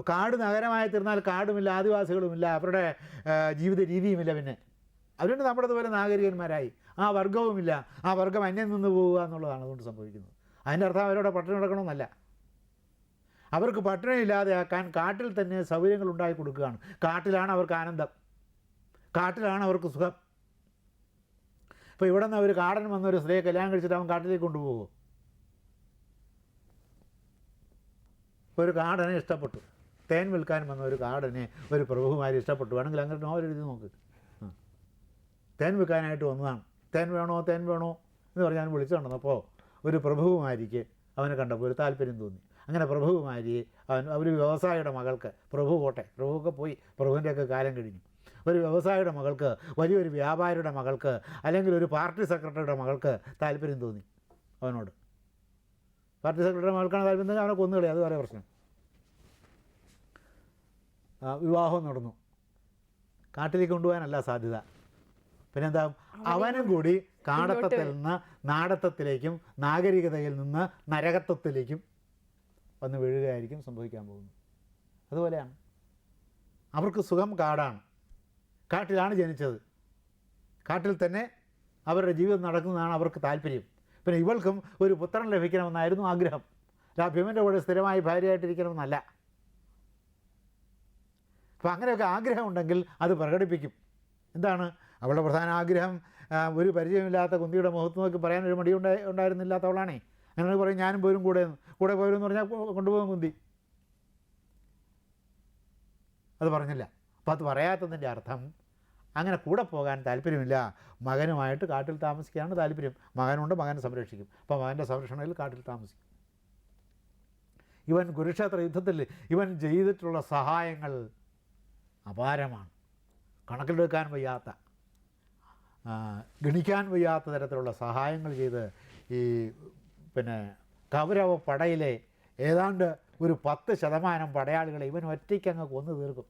കാട് നഗരമായി തീർന്നാൽ കാടുമില്ല ആദിവാസികളുമില്ല അവരുടെ ജീവിത രീതിയുമില്ല പിന്നെ. അതുകൊണ്ട് നമ്മുടേതുപോലെ നാഗരികന്മാരായി. ആ വർഗവുമില്ല ആ വർഗം അന്യം നിന്ന് പോവുക എന്നുള്ളതാണ് അതുകൊണ്ട് സംഭവിക്കുന്നത്. അതിന്റെ അർത്ഥം അവരോട് പട്ടിണി കിടക്കണമെന്നല്ല. അവർക്ക് പട്ടിണി ഇല്ലാതെയാക്കാൻ കാട്ടിൽ തന്നെ സൗകര്യങ്ങൾ ഉണ്ടാക്കി കൊടുക്കുകയാണ്. കാട്ടിലാണ് അവർക്ക് ആനന്ദം. കാട്ടിലാണ് അവർക്ക് സുഖം. ഇപ്പോൾ ഇവിടെ നിന്ന് ഒരു കാടൻ വന്നൊരു സ്ത്രീയെ കല്യാണം കഴിച്ചിട്ട് അവൻ കാട്ടിലേക്ക് കൊണ്ടുപോകുമോ ഒരു കാടനെ ഇഷ്ടപ്പെട്ടു. തേൻ വിൽക്കാൻ വന്ന ഒരു കാടനെ ഒരു പ്രഭുമാരി ഇഷ്ടപ്പെട്ടു. വേണമെങ്കിൽ അങ്ങനെ നോവൽ എഴുതി നോക്ക്. തേൻ വിൽക്കാനായിട്ട് വന്നതാണ്. തേൻ വേണോ തേൻ വേണോ എന്ന് പറഞ്ഞ് ഞാൻ വിളിച്ചു കൊണ്ടുവന്നപ്പോൾ ഒരു പ്രഭുകുമാരിക്ക് അവനെ കണ്ടപ്പോൾ ഒരു താല്പര്യം തോന്നി. അങ്ങനെ പ്രഭുകുമാരിയെ അവൻ ഒരു വ്യവസായിയുടെ മകൾക്ക് പ്രഭു പോട്ടെ പ്രഭുവൊക്കെ പോയി പ്രഭുവിന്റെയൊക്കെ കാലം കഴിഞ്ഞു. ഒരു വ്യവസായിയുടെ മകൾക്ക് വലിയൊരു വ്യാപാരിയുടെ മകൾക്ക് അല്ലെങ്കിൽ ഒരു പാർട്ടി സെക്രട്ടറിയുടെ മകൾക്ക് താല്പര്യം തോന്നി അവനോട്. പാർട്ടി സെക്രട്ടറിയുടെ മകൾക്കാണ് താല്പര്യം തോന്നി അവനെ കൊന്നുകളി അത് വേറെ പ്രശ്നം. വിവാഹം നടന്നു. കാട്ടിലേക്ക് കൊണ്ടുപോകാനല്ല സാധ്യത. പിന്നെന്താ? അവനും കൂടി കാടത്തത്തിൽ നിന്ന് നാടത്തത്തിലേക്കും നാഗരികതയിൽ നിന്ന് നരകത്വത്തിലേക്കും വന്ന് വീഴുകയായിരിക്കും സംഭവിക്കാൻ പോകുന്നത്. അതുപോലെയാണ്. അവർക്ക് സുഖം കാടാണ്. കാട്ടിലാണ് ജനിച്ചത്. കാട്ടിൽ തന്നെ അവരുടെ ജീവിതം നടക്കുന്നതാണ് അവർക്ക് താല്പര്യം. പിന്നെ ഇവൾക്കും ഒരു പുത്രൻ ലഭിക്കണമെന്നായിരുന്നു ആഗ്രഹം. ഭീമന്റെ കൂടെ സ്ഥിരമായി ഭാര്യയായിട്ടിരിക്കണമെന്നല്ല. അപ്പോൾ അങ്ങനെയൊക്കെ ആഗ്രഹം ഉണ്ടെങ്കിൽ അത് പ്രകടിപ്പിക്കും. എന്താണ്? അവളുടെ പ്രധാന ആഗ്രഹം ഒരു പരിചയമില്ലാത്ത കുന്തിയുടെ മുഖത്ത് നോക്കി പറയാൻ ഒരു മടി ഉണ്ടായി ഉണ്ടായിരുന്നില്ലാത്തവളാണേ. അങ്ങനെ പറയും ഞാനും പോരും കൂടെ കൂടെ പോരും എന്ന് പറഞ്ഞാൽ കൊണ്ടുപോകും കുന്തി. അത് പറഞ്ഞില്ല. അപ്പോൾ അത് പറയാത്തതിന്റെ അർത്ഥം അങ്ങനെ കൂടെ പോകാൻ താല്പര്യമില്ല. മകനുമായിട്ട് കാട്ടിൽ താമസിക്കാനാണ് താല്പര്യം. മകനുണ്ട് മകനെ സംരക്ഷിക്കും. അപ്പോൾ മകന്റെ സംരക്ഷണയിൽ കാട്ടിൽ താമസിക്കും. ഇവൻ കുരുക്ഷേത്ര യുദ്ധത്തിൽ ഇവൻ ചെയ്തിട്ടുള്ള സഹായങ്ങൾ അപാരമാണ്. കണക്കിലെടുക്കാൻ വയ്യാത്ത ഗണിക്കാൻ വയ്യാത്ത തരത്തിലുള്ള സഹായങ്ങൾ ചെയ്ത് ഈ പിന്നെ കൗരവ പടയിലെ ഏതാണ്ട് ഒരു പത്ത് ശതമാനം പടയാളികളെ ഇവൻ ഒറ്റയ്ക്ക് അങ്ങ് കൊന്നു തീർക്കും.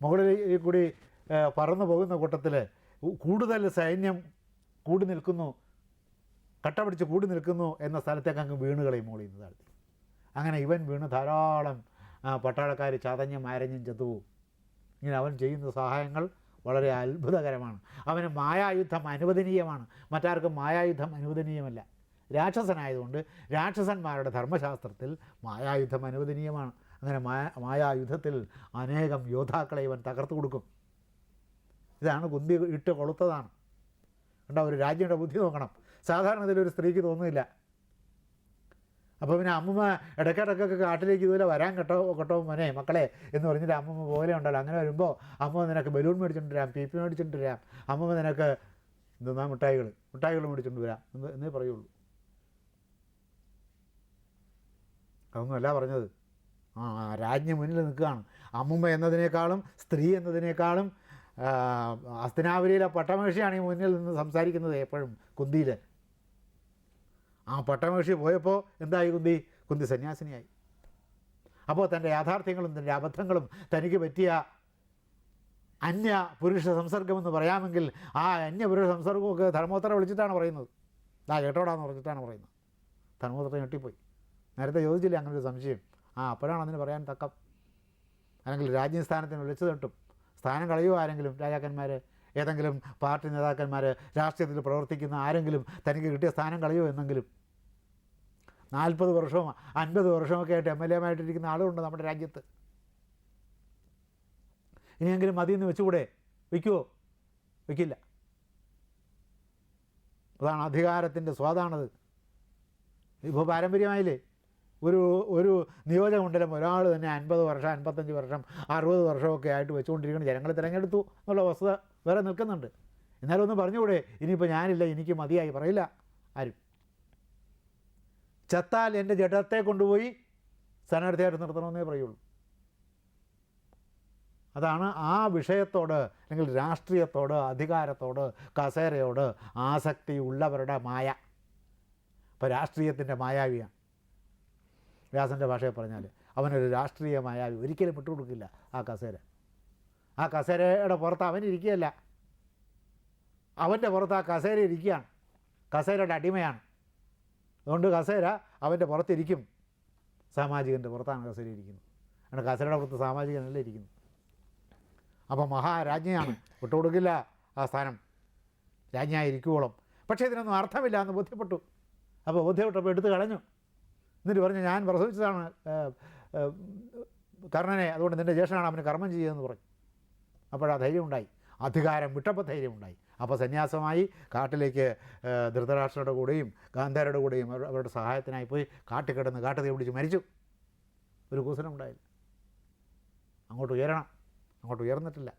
മുകളിൽ കൂടി പറന്നു പോകുന്ന കൂട്ടത്തിൽ കൂടുതൽ സൈന്യം കൂടി നിൽക്കുന്നു കട്ട പിടിച്ച് കൂടി നിൽക്കുന്നു എന്ന സ്ഥലത്തേക്ക് അങ്ങ് വീണുകളെയും മുകളിൽ നിന്ന് താഴ്ത്തി. അങ്ങനെ ഇവൻ വീണ് ധാരാളം പട്ടാളക്കാർ ചതഞ്ഞും അരഞ്ഞും ചത്തുപോകും. ഇങ്ങനെ അവൻ ചെയ്യുന്ന സഹായങ്ങൾ വളരെ അത്ഭുതകരമാണ്. അവന് മായായുദ്ധം അനുവദനീയമാണ്. മറ്റാർക്കും മായായുദ്ധം അനുവദനീയമല്ല. രാക്ഷസനായതുകൊണ്ട് രാക്ഷസന്മാരുടെ ധർമ്മശാസ്ത്രത്തിൽ മായായുദ്ധം അനുവദനീയമാണ്. അങ്ങനെ മായ മായായുദ്ധത്തിൽ അനേകം യോദ്ധാക്കളെ ഇവൻ തകർത്തു കൊടുക്കും. ഇതാണ് കുന്തി ഇട്ട് കൊളുത്തതാണ്. കണ്ട ഒരു രാജ്യയുടെ ബുദ്ധി നോക്കണം. സാധാരണ ഇതിലൊരു സ്ത്രീക്ക് തോന്നുന്നില്ല. അപ്പോൾ പിന്നെ അമ്മമ്മ ഇടയ്ക്കിടയ്ക്കൊക്കെ കാട്ടിലേക്ക് ഇതുപോലെ വരാൻ കേട്ടോ കേട്ടോ മോനെ മക്കളെ എന്ന് പറഞ്ഞിട്ട് അമ്മമ്മ പോലെ ഉണ്ടല്ലോ. അങ്ങനെ വരുമ്പോൾ അമ്മ നിനക്ക് ബലൂൺ മേടിച്ചുകൊണ്ട് വരാം പി പി മേടിച്ചുകൊണ്ട് വരാം. അമ്മമ്മ നിനക്ക് എന്തെന്നാ മിഠായികൾ മിഠായികൾ മേടിച്ചുകൊണ്ട് വരാം എന്ന് എന്നേ പറയുള്ളൂ. അതൊന്നുമല്ല പറഞ്ഞത്. ആ രാജ്ഞി മുന്നിൽ നിൽക്കുകയാണ്. അമ്മുമ്മ എന്നതിനേക്കാളും സ്ത്രീ എന്നതിനേക്കാളും ആ, ഹസ്തിനാപുരിയിലെ പട്ടമേഷിയാണ് ഈ മുന്നിൽ നിന്ന് സംസാരിക്കുന്നത് എപ്പോഴും കുന്തിയിൽ ആ പട്ടമേഷി പോയപ്പോൾ എന്തായി കുന്തി? കുന്തി സന്യാസിനിയായി. അപ്പോൾ തന്റെ യാഥാർത്ഥ്യങ്ങളും തന്റെ അബദ്ധങ്ങളും തനിക്ക് പറ്റിയ അന്യ പുരുഷ സംസർഗമെന്ന് പറയാമെങ്കിൽ ആ അന്യ പുരുഷ സംസർഗമൊക്കെ ധർമ്മോത്തര വിളിച്ചിട്ടാണ് പറയുന്നത്. ആ കേട്ടോടാന്ന് പറഞ്ഞിട്ടാണ് പറയുന്നത്. ധർമ്മോത്തര ഞെട്ടിപ്പോയി. നേരത്തെ ചോദിച്ചില്ല അങ്ങനൊരു സംശയം? ആ അപ്പോഴാണ് അതിന് പറയാൻ തക്കം. അല്ലെങ്കിൽ രാജ്യസ്ഥാനത്തിന് വിളിച്ചു തട്ടും സ്ഥാനം കളയുമോ ആരെങ്കിലും? രാജാക്കന്മാർ ഏതെങ്കിലും പാർട്ടി നേതാക്കന്മാർ രാഷ്ട്രീയത്തിൽ പ്രവർത്തിക്കുന്ന ആരെങ്കിലും തനിക്ക് കിട്ടിയ സ്ഥാനം കളയുമോ എന്നെങ്കിലും? നാൽപ്പത് വർഷവും അൻപത് വർഷമൊക്കെ ആയിട്ട് എം എൽ എ ആയിട്ടിരിക്കുന്ന ആളുകളുണ്ട് നമ്മുടെ രാജ്യത്ത്. ഇനിയെങ്കിലും മതിയെന്ന് വെച്ചുകൂടെ? വയ്ക്കുമോ വയ്ക്കില്ല അതാണ് അധികാരത്തിന്റെ സ്വാദാണത്. ഇപ്പോൾ പാരമ്പര്യമായില്ലേ? ഒരു ഒരു നിയോജക മണ്ഡലം ഒരാൾ തന്നെ അൻപത് വർഷം അൻപത്തഞ്ച് വർഷം അറുപത് വർഷമൊക്കെ ആയിട്ട് വെച്ചുകൊണ്ടിരിക്കുന്ന. ജനങ്ങൾ തിരഞ്ഞെടുത്തു എന്നുള്ള വസ്തുത വേറെ നിൽക്കുന്നുണ്ട്. എന്നാലും ഒന്ന് പറഞ്ഞുകൂടെ? ഇനിയിപ്പോൾ ഞാനില്ല എനിക്ക് മതിയായി പറയില്ല. ആരും. ചത്താൽ എന്റെ ജഡത്തെ കൊണ്ടുപോയി സ്ഥാനാർത്ഥിയായിട്ട് നിർത്തണമെന്നേ പറയുള്ളൂ. അതാണ് ആ വിഷയത്തോട് അല്ലെങ്കിൽ രാഷ്ട്രീയത്തോട് അധികാരത്തോട് കസേരയോട് ആസക്തി ഉള്ളവരുടെ മായ. ഇപ്പോൾ രാഷ്ട്രീയത്തിന്റെ മായാവിയാണ്. വ്യാസന്റെ ഭാഷയിൽ പറഞ്ഞാൽ അവനൊരു രാഷ്ട്രീയ മായാവി ഒരിക്കലും വിട്ടുകൊടുക്കില്ല ആ കസേര. ആ കസേരയുടെ പുറത്ത് അവൻ ഇരിക്കുകയല്ല. അവന്റെ പുറത്ത് ആ കസേര ഇരിക്കുകയാണ്. കസേരയുടെ അടിമയാണ്. അതുകൊണ്ട് കസേര അവന്റെ പുറത്തിരിക്കും. സാമാജികന്റെ പുറത്താണ് കസേര ഇരിക്കുന്നത്. അങ്ങനെ കസേരയുടെ പുറത്ത് സാമാജികനല്ല ഇരിക്കുന്നു അപ്പോൾ മഹാരാജ്ഞിയാണ്. വിട്ടുകൊടുക്കില്ല ആ സ്ഥാനം. രാജ്ഞിയായിരിക്കുവോളം. പക്ഷേ ഇതിനൊന്നും അർത്ഥമില്ല എന്ന് ബോധ്യപ്പെട്ടു. അപ്പോൾ ബോധ്യപ്പെട്ടപ്പോൾ എടുത്തു കളഞ്ഞു. എന്നിട്ട് പറഞ്ഞു ഞാൻ പ്രസവിച്ചതാണ് കർണനെ. അതുകൊണ്ട് നിന്റെ ജ്യേഷ്ഠനാണ് അവന് കർമ്മം ചെയ്യുമെന്ന് പറഞ്ഞു. അപ്പോഴാ ധൈര്യം ഉണ്ടായി അധികാരം വിട്ടപ്പോൾ ധൈര്യം ഉണ്ടായി അപ്പോൾ സന്യാസമായി കാട്ടിലേക്ക് ധൃതരാഷ്ട്രയുടെ കൂടെയും ഗാന്ധാരയുടെ കൂടെയും അവരുടെ സഹായത്തിനായി പോയി കാട്ടിൽ കിടന്ന് കാട്ടുതീ പിടിച്ച് മരിച്ചു. ഒരു കൂസനം ഉണ്ടായില്ല. അങ്ങോട്ട് ഉയരണം. അങ്ങോട്ട് ഉയർന്നിട്ടില്ല.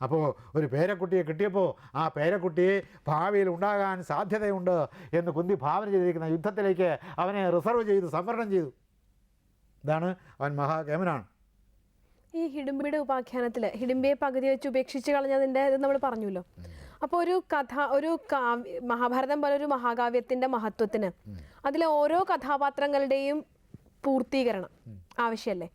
അപ്പോൾ ഒരു പേരക്കുട്ടിയെ കിട്ടിയപ്പോൾ ആ പേരക്കുട്ടിയെ ഭാവിയിൽ ഉണ്ടാകാൻ സാധ്യതയുണ്ട് എന്ന് കുന്തി ഭാവന ചെയ്തിരിക്കുന്ന യുദ്ധത്തിലേക്ക് അവനെ റിസർവ് ചെയ്ത് സംവരണം ചെയ്തു. ഇതാണ് അവൻ മഹാകേമനാണ് ഈ ഹിഡിമ്പിയുടെ ഉപാഖ്യാനത്തിൽ ഹിഡിമ്പിയെ പകുതി വെച്ച് ഉപേക്ഷിച്ച് കളഞ്ഞതിന്റെ ഇത് നമ്മൾ പറഞ്ഞല്ലോ അപ്പോൾ ഒരു കഥ ഒരു മഹാഭാരതം പോലെ ഒരു മഹാകാവ്യത്തിന്റെ മഹത്വത്തിന് അതിലെ ഓരോ കഥാപാത്രങ്ങളുടെയും പൂർത്തീകരണം ആവശ്യമല്ലേ